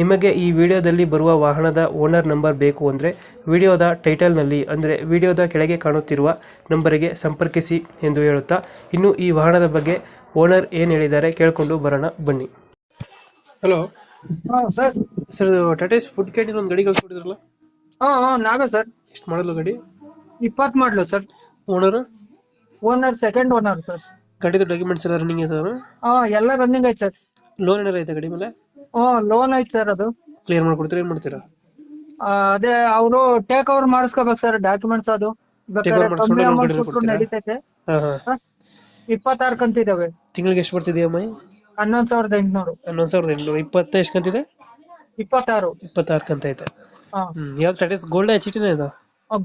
ನಿಮಗೆ ಈ ವಿಡಿಯೋದಲ್ಲಿ ಬರುವ ವಾಹನದ ಓನರ್ ನಂಬರ್ ಬೇಕು ಅಂದರೆ ವಿಡಿಯೋದ ಟೈಟಲ್ನಲ್ಲಿ ಅಂದರೆ ವಿಡಿಯೋದ ಕೆಳಗೆ ಕಾಣುತ್ತಿರುವ ನಂಬರಿಗೆ ಸಂಪರ್ಕಿಸಿ ಎಂದು ಹೇಳುತ್ತಾ ಇನ್ನು ಈ ವಾಹನದ ಬಗ್ಗೆ ಓನರ್ ಏನು ಹೇಳಿದ್ದಾರೆ ಕೇಳಿಕೊಂಡು ಬರೋಣ ಬನ್ನಿ. ಹಲೋ. ಹಾ ಸರ್. ಸರ್ ಟಾಟಾ ಫುಡ್ ಕೇಟಿನ ಒಂದು ಗಡಿ ಕಳ್ಸ್ಕೊಟ್ಟಿದ್ರಲ್ಲ? ಹಾಂ ಹಾ ನಾವೇ ಸರ್. ಎಷ್ಟು ಮಾಡಲು ಗಾಡಿ? ಇಪ್ಪತ್ತು ಮಾಡಲು sir. Owner owner second owner sir. ಗಾಡಿದು ಡಾಕ್ಯುಮೆಂಟ್ಸ್ ಎಲ್ಲ ರನ್ನಿಂಗ್ ಇದಾವೆ ಹಾ ಎಲ್ಲ ರನ್ನಿಂಗ್ ಐತೆ ಸರ್. ಲೋನ್ ಏನಾರ ಐತೆ ಗಾಡಿ ಮೇಲೆ? ಹಾ ಲೋನ್ ಐತೆ ಸರ್ ಅದು. ಕ್ಲಿಯರ್ ಮಾಡ್ಕೊಡ್ತೀರಾ ಏನ್ ಮಾಡ್ತೀರಾ? ಆ, ಅದೇ ಅವರು ಟೇಕ್ ಓವರ್ ಮಾಡಿಸ್ಕೋಬೇಕು ಸರ್ ಡಾಕ್ಯುಮೆಂಟ್ಸ್ ಅದು. ಬೇಕಾದ್ರೆ Take over ಕಮ್ಮಿ ಮಾಡ್ಸ್ಕೊಂಡು loan ಕೊಟ್ಟರು ಕೊಡ್ತೀರಾ? ನಡೀತೈತೆ. ಹಾಂ ಹಾಂ. ಇಪ್ಪತ್ತಾರು ಕಂತಿದಾವೆ. ತಿಂಗಳಿಗೆ ಎಷ್ಟು ಬರ್ತಿದೆ ಅಮ್ಮ ಹನ್ನೊಂದ್ ಸಾವಿರದ ಎಂಟುನೂರು. ಹನ್ನೊಂದು ಸಾವಿರದ ಎಂಟುನೂರು. ಇಪ್ಪತ್ತ ಎಷ್ಟು ಕಂತಿದೆ? ಇಪ್ಪತ್ತಾರು. ಇಪ್ಪತ್ತಾರು ಕಂತ ಐತೆ. ಹಾ. ಹ್ಞೂ ಯಾವ್ದು ಟಾಟಾಸ್ ಗೋಲ್ಡ್ ಎಚ್ ಟಿನೇ ಇದು?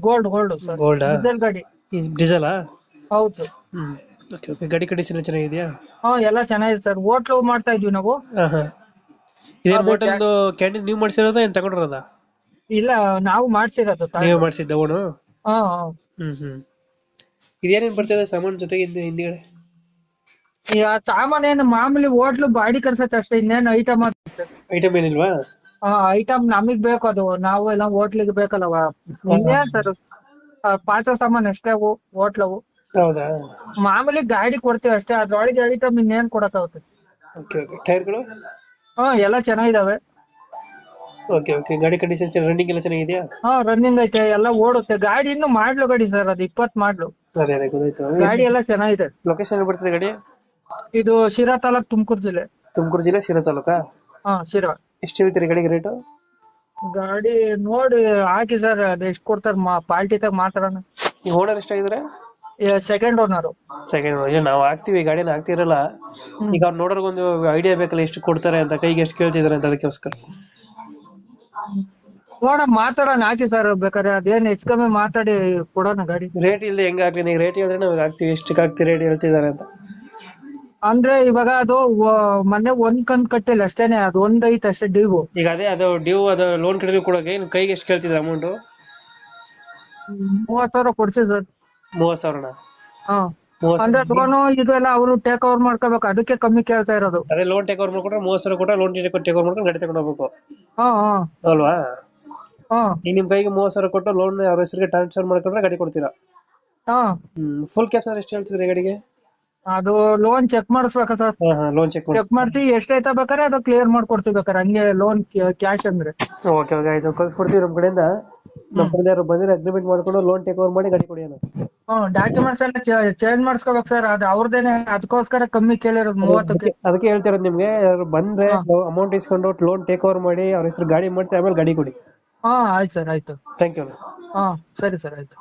ಗೋಲ್ಡ್ ಗೋಲ್ಡ್ ಸರ್ ಗೋಲ್ಡಾ ಡೀಸೆಲ್ ಗಾಡಿ. ಡೀಸೆಲಾ ಹೌದು. ಹ್ಮ್ ಓಕೆ ಓಕೆ ಗಾಡಿ ಕಂಡೀಷನ್ ಚೆನ್ನಾಗಿದೆಯಾ? ಹಾ ಎಲ್ಲ ಚೆನ್ನಾಗಿದೆ ಸರ್ ಹೋಟ್ಲು ಮಾಡ್ತಾ ಇದ್ವಿ ನಾವು. ಹಾಂ ಹಾಂ. ಇದೇನು ಹೋಟೆಲ್ದು ಕ್ಯಾಂಟೀನ್ ನೀವು ಮಾಡ್ಸಿರೋದಾ ಏನ್ ತಗೊಂಡಿರೋದ? ಇಲ್ಲ ನಾವು ಮಾಡ್ಸಿರೋದು ನೀವು ನೀವೇ ಮಾಡಿಸಿದ್ದ ಅವನು ಹಾ ಹಾ. ಹ್ಮ್ ಹ್ಮ್. ಇದೇನೇನು ಬರ್ತಿದೆ ಸಾಮಾನು ಜೊತೆಗೆ ಹಿಂದೆ ಹಿಂದ್ಗಡೆ? ಈಗ ಸಾಮಾನೇನು ಮಾಮೂಲಿ ಹೋಟ್ಲು ಬಾಡಿ ಕರ್ಸತ್ತೆ ಅಷ್ಟೇ ಇನ್ನೇನು ಐಟಮ್ ಐಟಮ್ ಏನಿಲ್ವಾ? ಐಟಮ್ ನಮಗ್ ಬೇಕು ಅದು. ನಾವು ಎಲ್ಲ ಹೋಟ್ಲಿಗೆ ಬೇಕಲ್ಲವ. ಇನ್ನೇನ್ ಸರ್? ಪಾತ್ರ ಸಾಮಾನು ಅಷ್ಟೇ ಅವು ಹೋಟ್ಲವು. ಹೌದಾ? ಮಾಮೂಲಿ ಗಾಡಿ ಕೊಡ್ತೀವಿ ಅಷ್ಟೇ. ಅದ್ರೊಳಗೆ ಐಟಮ್ ಇನ್ನೇನ್ ಕೊಡಕ್ಕಾಗುತ್ತೆ. Okay okay. ಟೈರ್ಗಳು? ಹಾ ಎಲ್ಲ ಚೆನ್ನಾಗಿದಾವೆ. ಓಕೆ ಓಕೆ ಗಾಡಿ ಕಂಡೀಷನ್ ರನ್ನಿಂಗ್ ಎಲ್ಲ ಚೆನ್ನಾಗಿದೆಯಾ? ಹಾ ರನ್ನಿಂಗ್ ಐತೆ ಎಲ್ಲ ಓಡುತ್ತೆ. ಗಾಡಿ ಇನ್ನು ಮಾಡ್ಲು ಗಾಡಿ ಸರ್ ಅದು ಇಪ್ಪತ್ ಮಾಡ್ಲು. ಅದೇ ಅದೇ ಗೊತ್ತಾಯ್ತು ಗಾಡಿ ಎಲ್ಲ ಚೆನ್ನಾಗಿದೆ. ಲೊಕೇಶನ್ ಬಿಡ್ತೀರಿ ಬರ್ತದೆ ಗಾಡಿ? ಇದು ಶಿರಾ ತಾಲೂಕ್ ತುಮಕೂರು ಜಿಲ್ಲೆ. ತುಮಕೂರು ಜಿಲ್ಲೆ ಶಿರಾ ತಾಲೂಕಾ? ಹಾ ಶಿರಾ. ಎಷ್ಟು ಹೇಳ್ತೀರಿ ಗಾಡಿಗೆ ರೇಟು ಗಾಡಿ ನೋಡಿ ಹಾಕಿ ಸರ್ ಅದ್ ಎಷ್ಟ್ ಮಾ ಪಾರ್ಟಿ ತಗ ಮಾತಾಡೋಣ. ಓನರ್ ಎಷ್ಟಾಗಿದ್ದಾರೆ ಸೆಕೆಂಡ್ ಓನರ್ ಸೆಕೆಂಡ್ ಓನರ್ ನಾವು ಹಾಕ್ತೀವಿ ಗಾಡಿನ ಹಾಕ್ತಿರಲ್ಲ. ಈಗ ಅವ್ರು ನೋಡೋರ್ಗೆ ಒಂದು ಐಡಿಯಾ ಬೇಕಲ್ಲ ಎಷ್ಟು ಕೊಡ್ತಾರೆ ಅಂತ ಕೈಗೆ ಎಷ್ಟು ಕೇಳ್ತಿದಾರೆ ಅಂತ ಅದಕ್ಕೋಸ್ಕರ. ನೋಡ ಮಾತಾಡೋಣ ಹಾಕಿ ಸರ್ ಬೇಕಾದ್ರೆ ಅದೇನ್ ಹೆಚ್ಚು ಕಮ್ಮಿ ಮಾತಾಡಿ ಕೊಡೋಣ ಗಾಡಿ. ರೇಟ್ ಇಲ್ಲದೆ ಹೆಂಗಾಗ್ಲಿ ಹಾಕ್ಲಿ? ನೀವು ರೇಟ್ ಹೇಳಿದ್ರೆ ನಾವು ಹಾಕ್ತಿವಿ. ಎಷ್ಟಕ್ಕೆ ಹಾಕ್ತಿ ರೇಟ್ ಹೇಳ್ತಿದ್ದಾರೆ ಅಂತ. ಅಂದ್ರೆ ಇವಾಗ ಅದು ವ- ಮೊನ್ನೆ ಒಂದ್ ಕಂತ್ ಕಟ್ಟಿಲ್ಲ ಅಷ್ಟೇನೆ ಅದು ಒಂದ್ ಐತೆ ಅಷ್ಟೇ ಡ್ಯೂ ಈಗ ಅದೇ ಅದು ಡ್ಯೂ ಅದು ಲೋನ್ ಕಡಿಮೆ ಕೊಡೋಕೆ ಇನ್ನು ಕೈಗೆ ಎಷ್ಟು ಕೇಳ್ತಿದ್ದಾರೆ ಅಮೌಂಟು ಮೂವತ್ ಸಾವಿರ ಕೊಡ್ಸಿ ಸರ್ ಸಾವಿರನ? ಹಾ. ಮೂವತ್ತು ಅಂದ್ರೆ ಲೋನು ಇದೆಲ್ಲ ಅವರು ಟೇಕ್ ಓವರ್ ಮಾಡ್ಕೋಬೇಕು. ಅದಕ್ಕೆ ಕಮ್ಮಿ ಕೇಳ್ತಾ ಇರೋದು. ಅದೇ ಲೋನ್ ಟೇಕ್ ಓವರ್ ಮಾಡ್ಕೊಂಡ್ರೆ ಮೂವತ್ ಸಾವಿರ ಕೊಟ್ಟರೆ ಲೋನ್ ಟೇಕ್ ಓವರ್ ಮಾಡ್ಕೊಂಡು ಗಾಡಿ ತಗೊಂಡು ಹೋಗ್ಬೇಕು. ಹಾ ಹಾ. ಅಲ್ವಾ? ಹಾ. ಈಗ ನಿಮ್ಮ ಕೈಗೆ ಮೂವತ್ತು ಸಾವಿರ ಕೊಟ್ಟು ಲೋನ್ ಅವ್ರ ಹೆಸರಿಗೆ ಟ್ರಾನ್ಸ್ಫರ್ ಮಾಡ್ಕೊಂಡ್ರೆ ಗಾಡಿ ಕೊಡ್ತೀರಾ? ಹಾ. ಹ್ಮ್ ಫುಲ್ ಕ್ಯಾಶ್ ಎಷ್ಟು ಹೇಳ್ತಿದ್ರಿ ಗಾಡಿಗೆ? ಅದು ಲೋನ್ ಚೆಕ್ ಮಾಡಿಸ್ಬೇಕಾ ಸರ್? ಹಾಂ ಹಾಂ ಲೋನ್ ಚೆಕ್ ಮಾಡಿ ಚೆಕ್ ಮಾಡ್ಸಿ ಎಷ್ಟೈತೆ ಬೇಕಾದ್ರೆ ಅದು ಕ್ಲಿಯರ್ ಮಾಡ್ಕೊಡ್ತೀವಿ ಬೇಕಾರೆ ಹಂಗೆ ಲೋನ್ ಕ್ಯಾಶ್ ಅಂದ್ರೆ. ಓಕೆ ಓಕೆ ಆಯ್ತು. ಕಳ್ಸ್ಕೊಡ್ತೀವಿ ನಮ್ಮ ಕಡೆಯಿಂದ. ನಮ್ಮ ಬಂದ್ರೆ ಯಾರು ಬಂದರೆ ಅಗ್ರಿಮೆಂಟ್ ಮಾಡ್ಕೊಂಡು ಲೋನ್ ಟೇಕ್ ಓವರ್ ಮಾಡಿ ಗಾಡಿ ಕೊಡಿ ಅಣ್ಣ ಹ್ಮ್ ಡಾಕ್ಯುಮೆಂಟ್ಸ್ ಎಲ್ಲ ಚೇಂಜ್ ಮಾಡಿಸ್ಕೋಬೇಕು ಸರ್ ಅದು ಅವ್ರದೇನೆ ಅದಕ್ಕೋಸ್ಕರ ಕಮ್ಮಿ ಕೇಳಿರೋದು ಮೂವತ್ತಕ್ಕೆ ಅದಕ್ಕೆ ಹೇಳ್ತಿರೋದು ನಿಮ್ಗೆ ಯಾರು ಬಂದ್ರೆ ಅಮೌಂಟ್ ಇಸ್ಕೊಂಡು ಲೋನ್ ಟೇಕ್ ಓವರ್ ಮಾಡಿ ಅವ್ರ ಹೆಸರು ಗಾಡಿ ಮಾಡಿಸಿ ಆಮೇಲೆ ಗಾಡಿ ಕೊಡಿ. ಹಾ ಆಯ್ತು ಸರ್ ಆಯ್ತು. ಥ್ಯಾಂಕ್ ಯು ಹಾ ಸರಿ ಸರ್ ಆಯ್ತು.